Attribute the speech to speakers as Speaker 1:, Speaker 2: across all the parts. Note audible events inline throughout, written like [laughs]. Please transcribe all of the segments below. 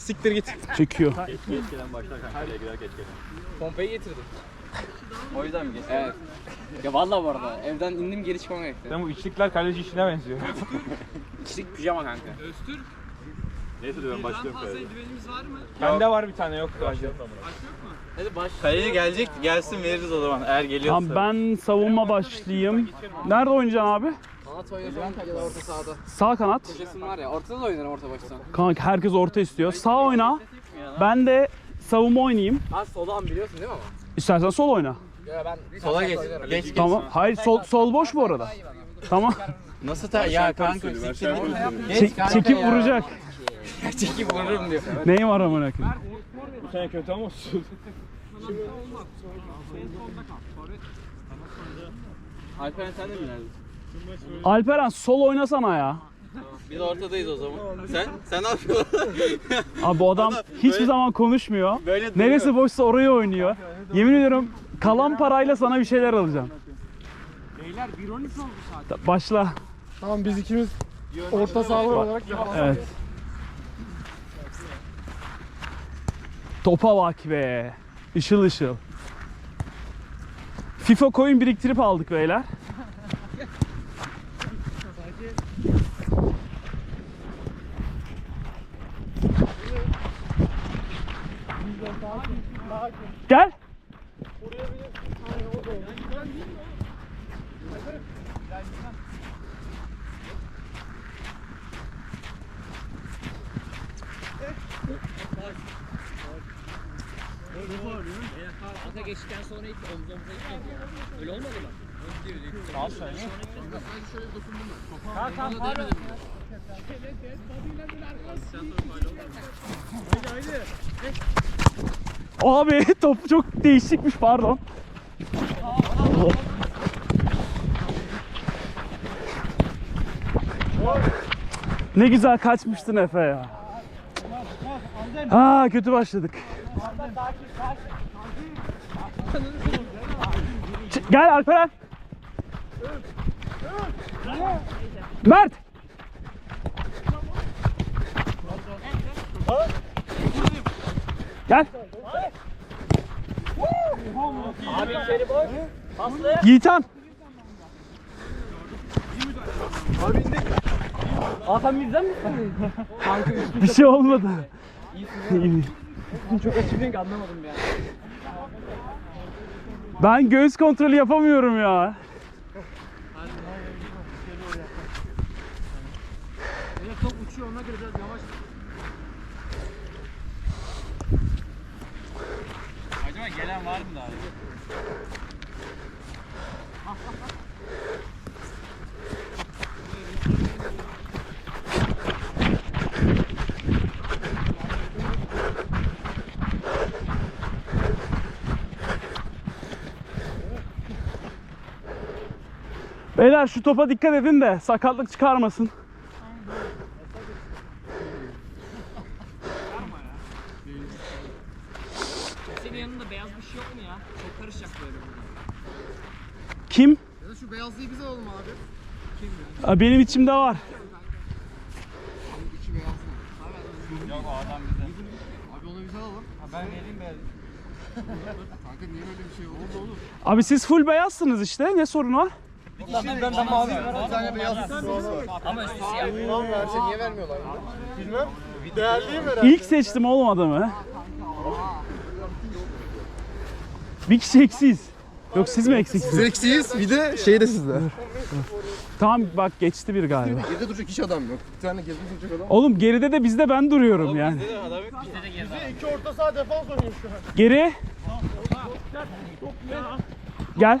Speaker 1: Siktir git.
Speaker 2: Çekiyor.
Speaker 1: Pompayı getirdim. O yüzden mi geçtin? Evet. Ya vallahi bu arada evden indim geri çıkmam gerekti.
Speaker 3: Sen bu içlikler kaleci işine benziyor. [laughs]
Speaker 1: Kişilik pijama kanka.
Speaker 3: Bende var bir tane yok sadece.
Speaker 1: Hadi baş.
Speaker 4: Kaleci gelecek gelsin veririz o zaman eğer geliyorsa.
Speaker 2: Tamam ben savunma başlayayım. Nerede oynayacaksın abi?
Speaker 1: Kanat oynasam ya da orta sahada.
Speaker 2: Sağ kanat.
Speaker 1: Köşesin var ya ortada da oynarım orta baştan.
Speaker 2: Kanka herkes orta istiyor. Sağ oyna. Ben de savunma oynayayım.
Speaker 1: Az soldan biliyorsun değil mi ama?
Speaker 2: İstersen sol oyna.
Speaker 1: Ya ben
Speaker 4: Sola geç. Geç geç.
Speaker 2: Tamam. Hayır sol sol boş bu arada. Tamam.
Speaker 4: Nasıl ta ya kanka siktir.
Speaker 2: Çek- çekip vuracak.
Speaker 1: çekip vururum diyor.
Speaker 2: Neyim var amına koyayım?
Speaker 3: Bu sene kötü ama olsun.
Speaker 1: Alperen sen de mi neredesin?
Speaker 2: Alperen sol oynasana ya.
Speaker 4: Biz ortadayız o zaman. Sen sen ne yapıyorsun? [laughs]
Speaker 2: Abi bu adam hiçbir zaman konuşmuyor.
Speaker 4: Böyle duruyor.
Speaker 2: Neresi boşsa oraya oynuyor. Yemin ediyorum kalan parayla sana bir şeyler alacağım. Beyler 1-13 oldu saat. Başla.
Speaker 5: Tamam biz ikimiz orta sahalar olarak
Speaker 2: Evet. Topa bak be. Işıl ışıl. FIFA coin biriktirip aldık beyler. Gel.
Speaker 1: Kanka geçtikten sonra ilk omuz omuza gitmedi ya. Öyle olmadı mı?
Speaker 2: Abi [laughs] top çok değişikmiş pardon. Ne güzel kaçmıştın Efe ya. Aa kötü başladık. Ç- Gel Alperen. Mert. Gel. Yiğitan.
Speaker 1: Aa sen bizden misin?
Speaker 2: Bir şey olmadı. İyi. [laughs]
Speaker 1: Çok açık anlamadım ya.
Speaker 2: Ben göğüs kontrolü yapamıyorum ya.
Speaker 1: Top uçuyor ona göre biraz yavaş.
Speaker 4: Acaba gelen var mı daha?
Speaker 2: Beyler şu topa dikkat edin de sakatlık çıkarmasın.
Speaker 1: Senin yanında beyaz bir şey yok mu ya? Çok karışacak böyle.
Speaker 2: Kim?
Speaker 5: Ya da şu beyazlıyı bize alalım abi.
Speaker 2: Aa, Benim içimde var.
Speaker 5: İçi beyazlı.
Speaker 4: Yok o adam bize.
Speaker 5: Abi onu bize alalım.
Speaker 4: Ben vereyim ben.
Speaker 5: Kanka niye böyle bir şey olur? Olur.
Speaker 2: Abi siz full beyazsınız işte. Ne sorun var?
Speaker 5: Ben de mavi. Bir tane beyaz var.
Speaker 1: Ama üstü siyah.
Speaker 5: Ulan verse niye vermiyorlar? Bilmem. Değerliyim herhalde.
Speaker 2: İlk seçtim oğlum adamı. Bir kişi eksiyiz. Yok siz mi eksiksiniz?
Speaker 5: Eksiyiz. Bir de şey de sizde.
Speaker 2: Tamam bak geçti bir galiba.
Speaker 5: Geride duracak hiç adam yok. Bir tane gezmiş duracak adam.
Speaker 2: Oğlum geride de bizde ben duruyorum yani.
Speaker 5: İki orta saha defans oynuyor şu an.
Speaker 2: Geri. Gel.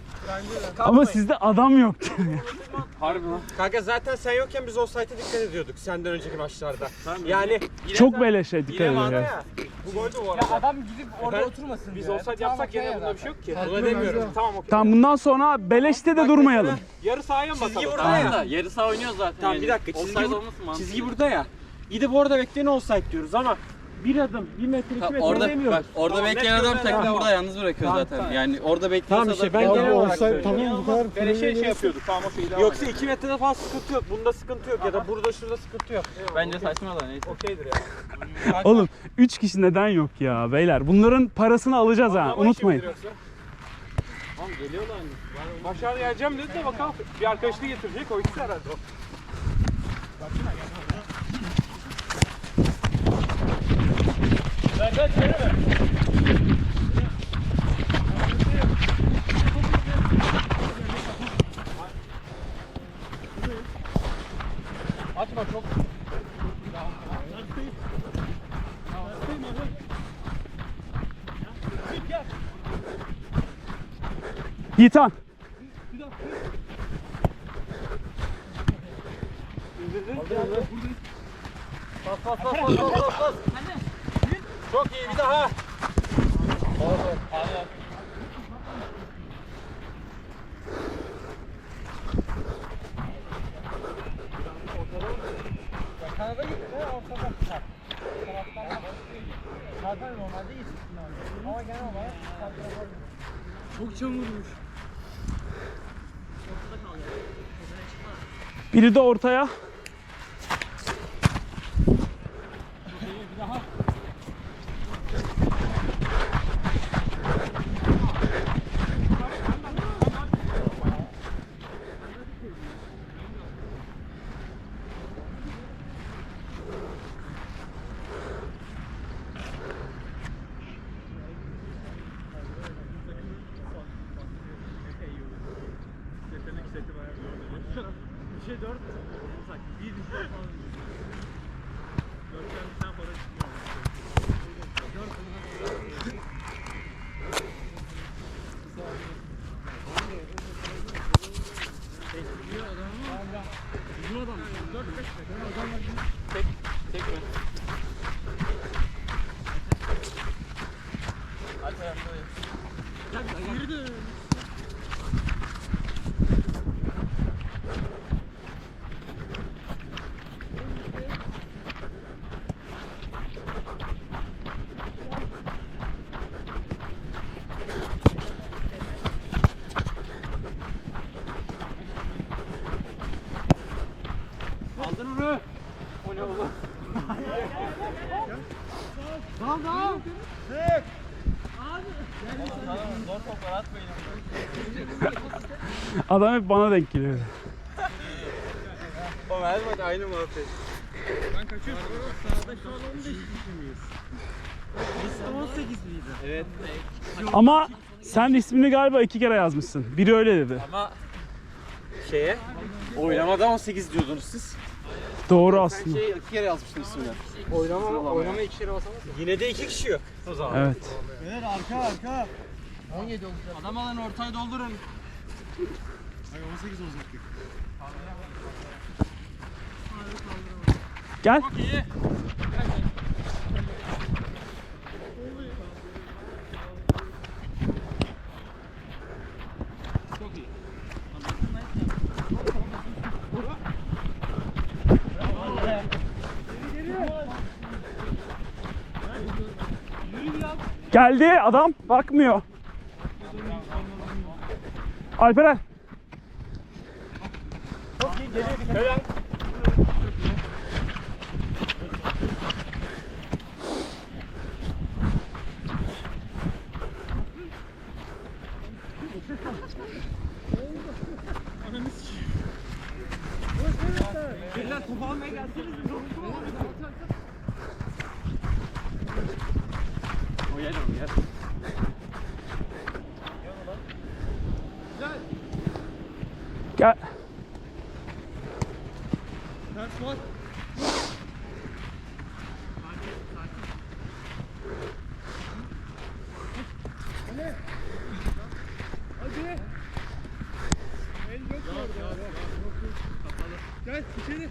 Speaker 2: Ama sizde adam yoktu. [laughs]
Speaker 3: Harbi lan.
Speaker 4: Kanka zaten sen yokken biz offside'e dikkat ediyorduk senden önceki maçlarda. Yani
Speaker 2: Çok beleşe dikkat
Speaker 4: yine
Speaker 2: edin. ya.
Speaker 4: ya. Bu gol de bu arada.
Speaker 1: Adam gidip orada oturmasın
Speaker 3: Biz olsaydı yapsak gene bunda bir şey yok ki. Buna demiyorum. Tamam okey.
Speaker 2: Tamam bundan sonra beleşte de durmayalım.
Speaker 3: Yarı sahaya mı
Speaker 4: Çizgi
Speaker 3: bakalım?
Speaker 4: burada
Speaker 5: Tamam
Speaker 4: ya.
Speaker 5: yarı saha oynuyoruz zaten.
Speaker 4: Tamam
Speaker 5: yani.
Speaker 4: bir dakika çizgi,
Speaker 5: Offside olmasın mantıklı.
Speaker 4: çizgi burada ya. Gidip orada bekleyen offside diyoruz ama bir adım, bir metre, iki
Speaker 5: Tamam,
Speaker 4: metre
Speaker 5: orada
Speaker 4: demiyoruz.
Speaker 5: bak orada
Speaker 4: Tamam,
Speaker 5: bekleyen
Speaker 4: net
Speaker 5: adam
Speaker 4: görünen
Speaker 5: takımı
Speaker 4: adam.
Speaker 5: burada yalnız bırakıyor zaten. Yani orada bekliyorsa
Speaker 4: Tamam işte
Speaker 5: da-
Speaker 4: ben genel olarak söylüyorum.
Speaker 6: tamam bu kadar
Speaker 3: Böyle şey, şey yapıyorduk. Tamam okey devam
Speaker 4: Yoksa
Speaker 3: edelim.
Speaker 4: 2 metrede falan sıkıntı yok. Bunda sıkıntı yok ya da burada şurada sıkıntı yok.
Speaker 5: Bence saçma da neyse.
Speaker 3: Okeydir ya.
Speaker 2: Oğlum 3 kişi neden yok ya beyler? Bunların parasını alacağız ha.
Speaker 3: Ama
Speaker 2: Unutmayın.
Speaker 3: yoksa? Tamam geliyorlar hani. Başar geleceğim dedi de bakalım. Bir arkadaşını getirecek o ikisi herhalde o.
Speaker 2: Yiğitan.
Speaker 4: Çok iyi bir daha.
Speaker 2: Biri de ortaya.
Speaker 3: bir şey dört. Bak bir dört falan. Dörtten bir tane para çıkmıyor. Dört.
Speaker 4: Tek, tek mi?
Speaker 2: Adam hep bana denk geliyor.
Speaker 4: O her maç aynı muhabbet.
Speaker 2: Ama sen ismini galiba iki kere yazmışsın. Biri öyle dedi.
Speaker 4: Şeye. Oylamada 18 diyordunuz siz.
Speaker 2: Doğru aslında.
Speaker 5: Şey iki kere yazmıştım ismini.
Speaker 4: Oynama, oynama iki kere basamaz Yine de iki kişi yok. O zaman.
Speaker 2: Evet.
Speaker 5: Adam alın ortayı doldurun.
Speaker 2: Gel. Geldi adam bakmıyor. Alperen. Gel. Hadi. El yok orada? Kapalı. Gel içeri.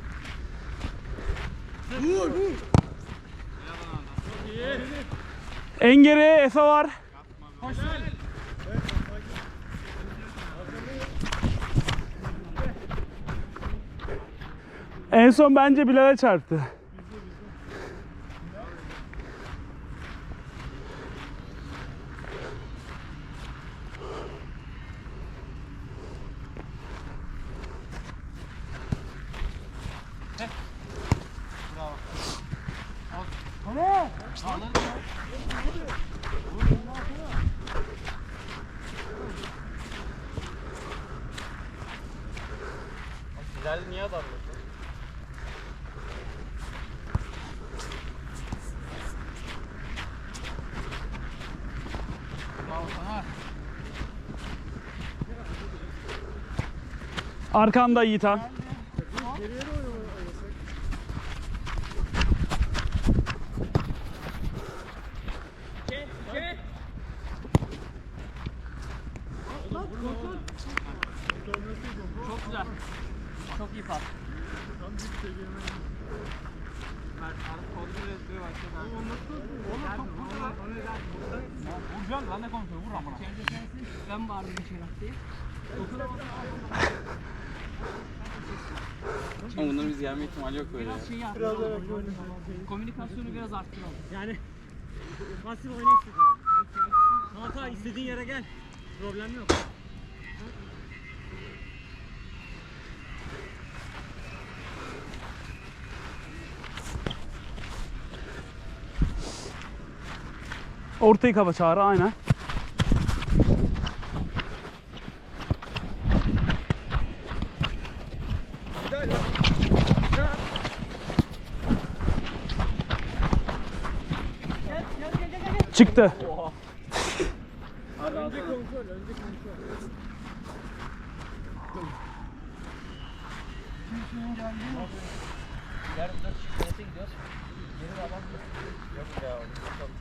Speaker 2: Vur, vur. Engere Efe var. En son bence Bilal'e çarptı. Arkanda Yiğitan.
Speaker 5: Çok güzel. Çok iyi pas.
Speaker 3: Vuracaksın lan ne konuşuyor vur amına.
Speaker 5: Ben bağırdım içeri diye.
Speaker 4: Ama bunların biz yenme ihtimali böyle ya.
Speaker 5: Biraz şeyi arttıralım. Komünikasyonu biraz arttıralım.
Speaker 1: Yani pasif oyna istedim. Hata istediğin yere gel. Problem yok.
Speaker 2: Ortayı kapa Çağrı aynen. Çıktı.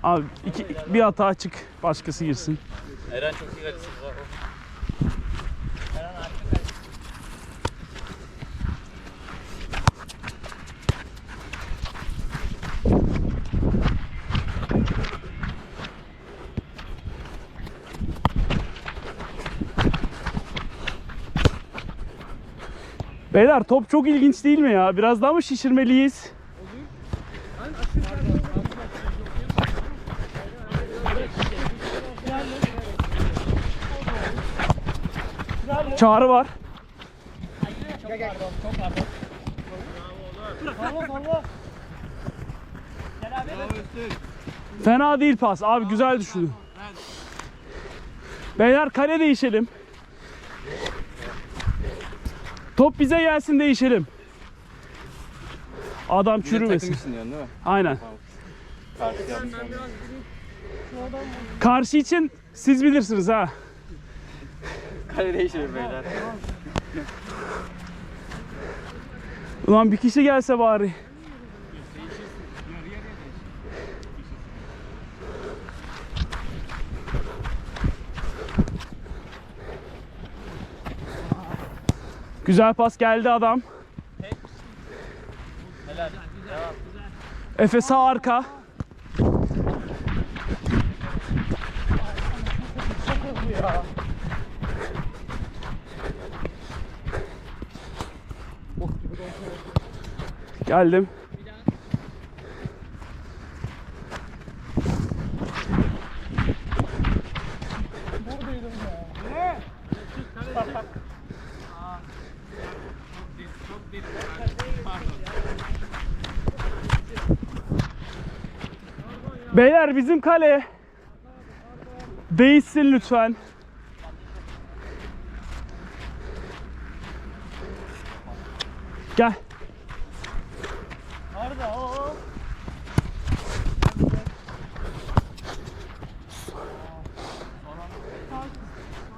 Speaker 2: Abi iki, bir hata açık başkası girsin.
Speaker 4: Eren çok iyi kalesi
Speaker 2: Beyler top çok ilginç değil mi ya? Biraz daha mı şişirmeliyiz? Çağrı var. Fena değil pas. Abi güzel düşündün. Beyler kare değişelim. Top bize gelsin değişelim. Adam
Speaker 4: Takım
Speaker 2: çürümesin.
Speaker 4: için diyorsun değil mi?
Speaker 2: Aynen.
Speaker 4: Karşı yapmış.
Speaker 2: Karşı için siz bilirsiniz ha.
Speaker 4: Kale değişelim beyler.
Speaker 2: Ulan bir kişi gelse bari. Güzel pas geldi adam. Efe sağ arka. Geldim. Beyler bizim kale. Değişsin lütfen. Gel.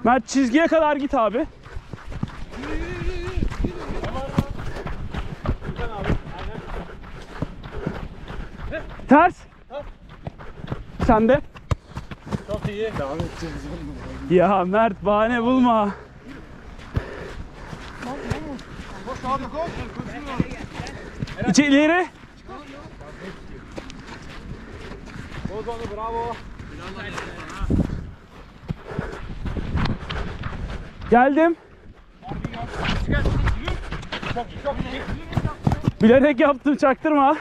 Speaker 2: Mert çizgiye kadar git abi. Ters sende?
Speaker 1: Çok iyi. Devam edeceğiz.
Speaker 2: Ya Mert bahane bulma. Koş
Speaker 3: abi bravo.
Speaker 2: Geldim. Bilerek yaptım çaktırma.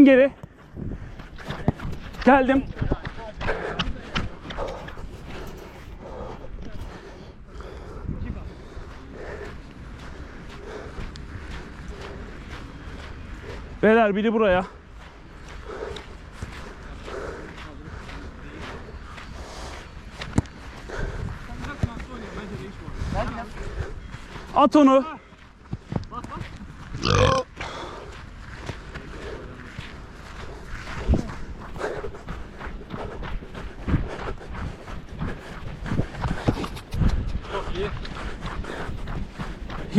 Speaker 2: En geri. Geldim. Beyler biri buraya. At onu.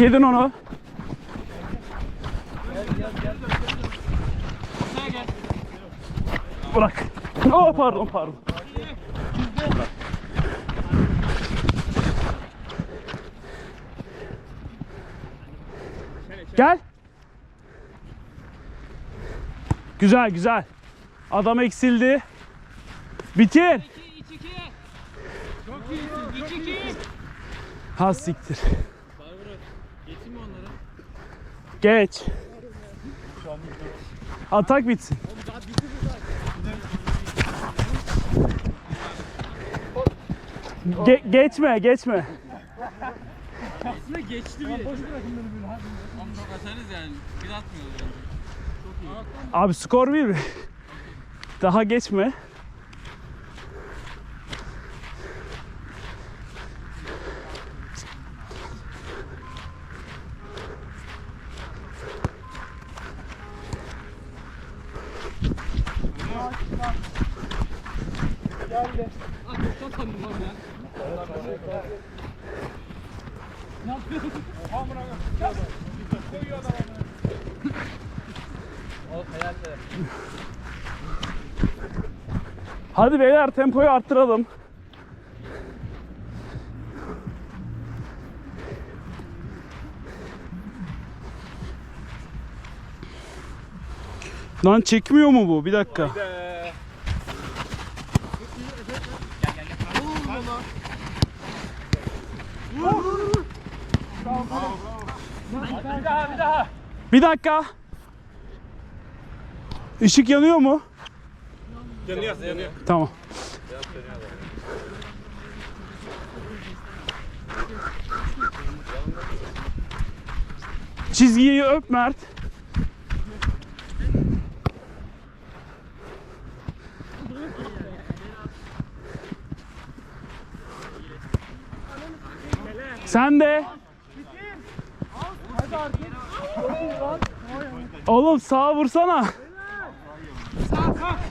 Speaker 2: Yedin onu. Bırak. Oh pardon pardon. Gel. Güzel güzel. Adam eksildi. Bitir. Ha siktir. Geç. Atak bitsin. Ge- geçme, geçme.
Speaker 4: Aslında geçti bir. Oğlum çok atarız yani. Bir atmıyoruz bence.
Speaker 2: Abi skor bir mi? Daha geçme. Hadi beyler tempoyu arttıralım. Lan çekmiyor mu bu? Bir dakika.
Speaker 3: Bir daha bir daha.
Speaker 2: Bir dakika. Işık yanıyor mu?
Speaker 3: Yanıyor yanıyor.
Speaker 2: Tamam. Çizgiyi öp Mert. Sen de. Oğlum sağa vursana.
Speaker 3: Az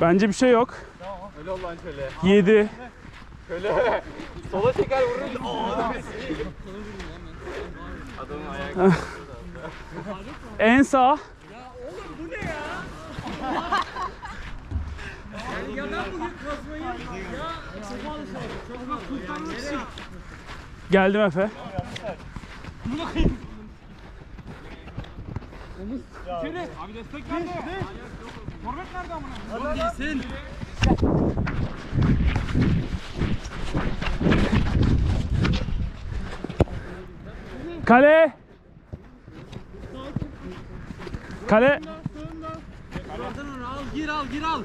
Speaker 2: Bence bir şey yok.
Speaker 3: Öyle ol lan şöyle.
Speaker 2: 7.
Speaker 3: Şöyle. Sola çeker vurur. Adamın ayağı.
Speaker 2: En sağ. [laughs]
Speaker 1: Ya ben bugün kazmayı ya çok alışamadım. Çok bak kurtarmak için.
Speaker 2: Geldim Efe.
Speaker 3: Abi destek nerede? Forvet nerede amına?
Speaker 5: Oğlum değilsin.
Speaker 2: Kale. Kale.
Speaker 5: Oradan onu al gir al gir al.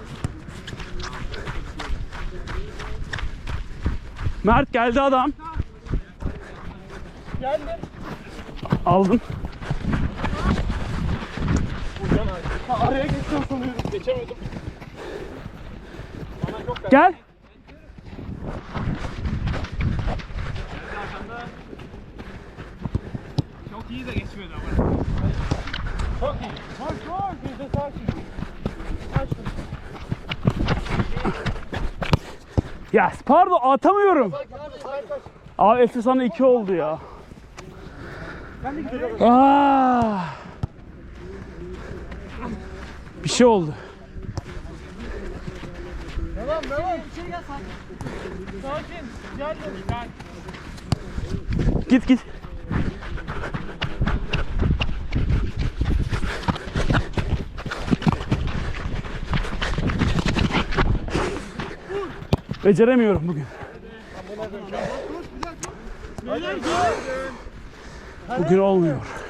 Speaker 2: Mert geldi adam.
Speaker 3: Geldi.
Speaker 2: Aldım.
Speaker 3: Araya sanıyorum. Geçemedim.
Speaker 2: Gel.
Speaker 3: Çok iyi de geçmedi ama. Çok iyi. Koş koş. Biz de sakin.
Speaker 2: Ya pardon atamıyorum. Abi Efe sana iki oldu ya. Aa. Bir şey oldu.
Speaker 3: Devam devam. İçeri gel sakin. Sakin. Gel gel.
Speaker 2: Git git. Beceremiyorum bugün. Bugün olmuyor.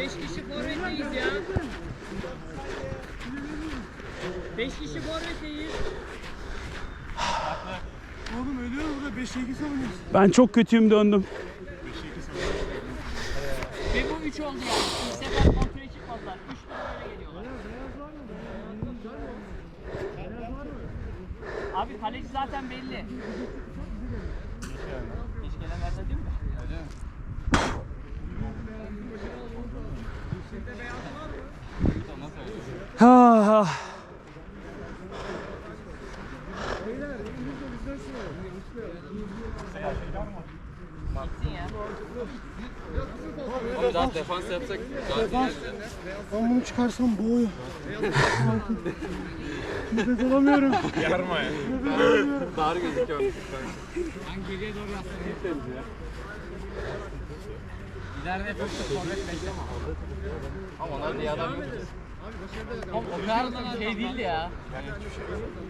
Speaker 1: Beş kişi forvetteyiz ya. Beş kişi forvetteyiz.
Speaker 3: Oğlum ölüyoruz burada 5 2 savunuyoruz.
Speaker 2: Ben çok kötüyüm döndüm.
Speaker 1: Ve bu üç oldu yani. Bir sefer kontrole çıkmadılar. Üç tane öyle geliyorlar. Abi kaleci zaten belli. Hiç gelenlerden değil mi?
Speaker 2: Ah, ah.
Speaker 1: Gitsin ya.
Speaker 5: Oğlum daha defans yapsak defans.
Speaker 3: Ben bunu çıkarsam boğuyor. Nefes alamıyorum.
Speaker 4: Yarma ya.
Speaker 5: Dar gözüküyor.
Speaker 1: Ben geriye doğru yaslanayım. İleride böyle forvet bekleme.
Speaker 5: Ama onlar diye adam yok.
Speaker 1: Oğlum o kadar da şey değildi ya.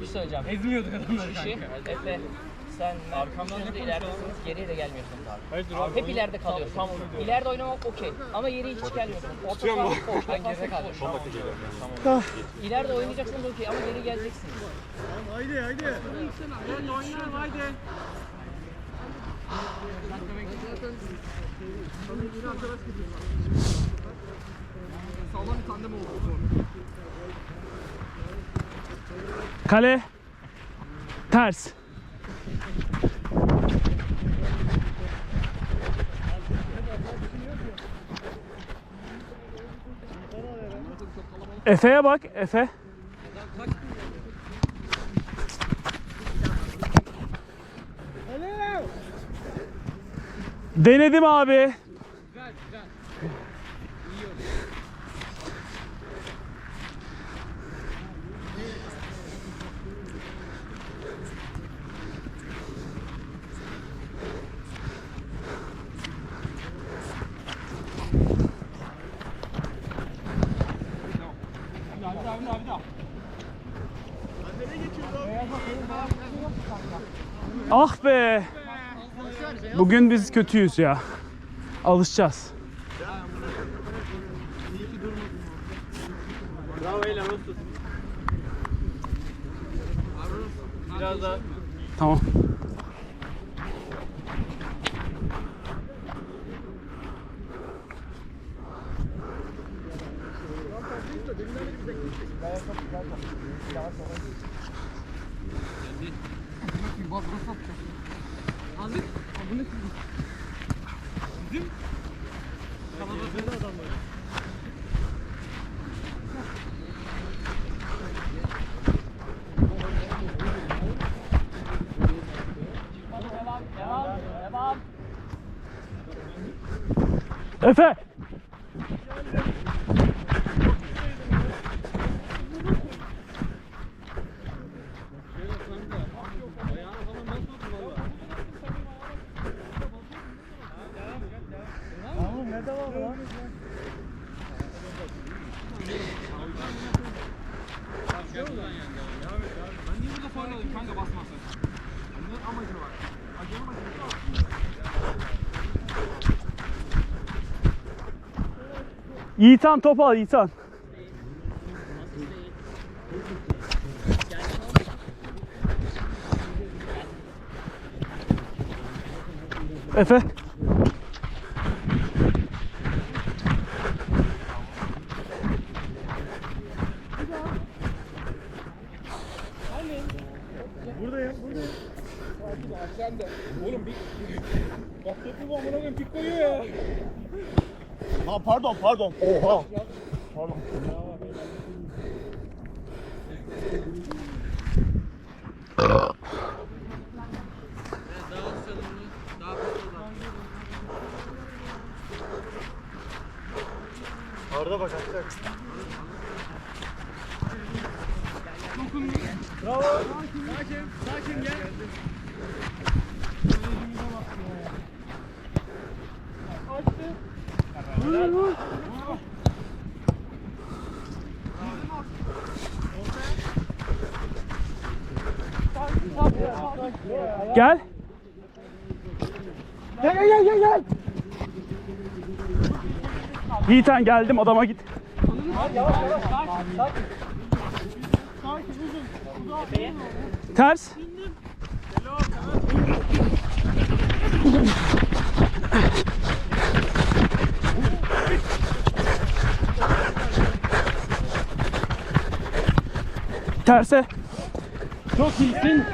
Speaker 1: Bir şey söyleyeceğim. Ezmiyorduk adamları Kişi, Efe, sen arkamdan da ileridesiniz, geriye de gelmiyorsunuz abi. Hep ileride kalıyorsunuz. İleride oynamak okey ama geriye hiç gelmiyorsunuz. Orta saha boş, orta saha boş. İleride oynayacaksınız okey ama geri geleceksiniz.
Speaker 3: Haydi haydi. Gel oynayalım haydi. Sağlam bir tandem oldu.
Speaker 2: Kale. Ters. Efe'ye bak, Efe. Denedim abi. Ah be. Bugün biz kötüyüz ya. Alışacağız.
Speaker 5: Bravo Eylem olsun. Biraz daha
Speaker 2: Tamam.
Speaker 1: Devam, devam, devam.
Speaker 2: Efe.
Speaker 3: Ben niye burada faul alayım kanka basmazsan? Ne amacı var? Hakemin amacı var.
Speaker 2: Yiğitan top al Yiğitan. Efe.
Speaker 3: Oğlum bir... Bak topu bu amına koyayım pik koyuyor ya.
Speaker 1: Ha pardon pardon. Oha. Arda
Speaker 2: Yiğitan geldim odama git. Ters. Terse. Çok iyisin.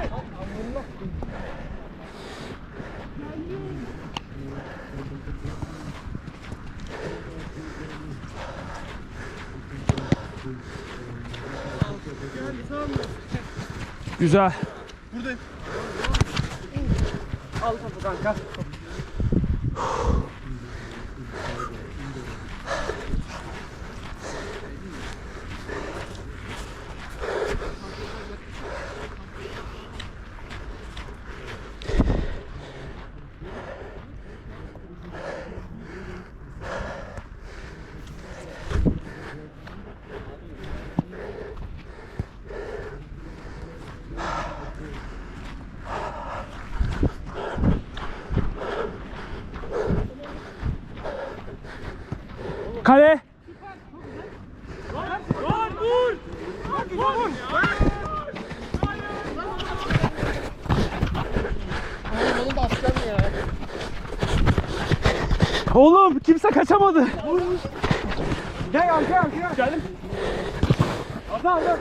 Speaker 2: Güzel. Kale. Oğlum kimse kaçamadı.
Speaker 3: Gel gel gel gel.
Speaker 2: Geldim.
Speaker 3: Arda Arda.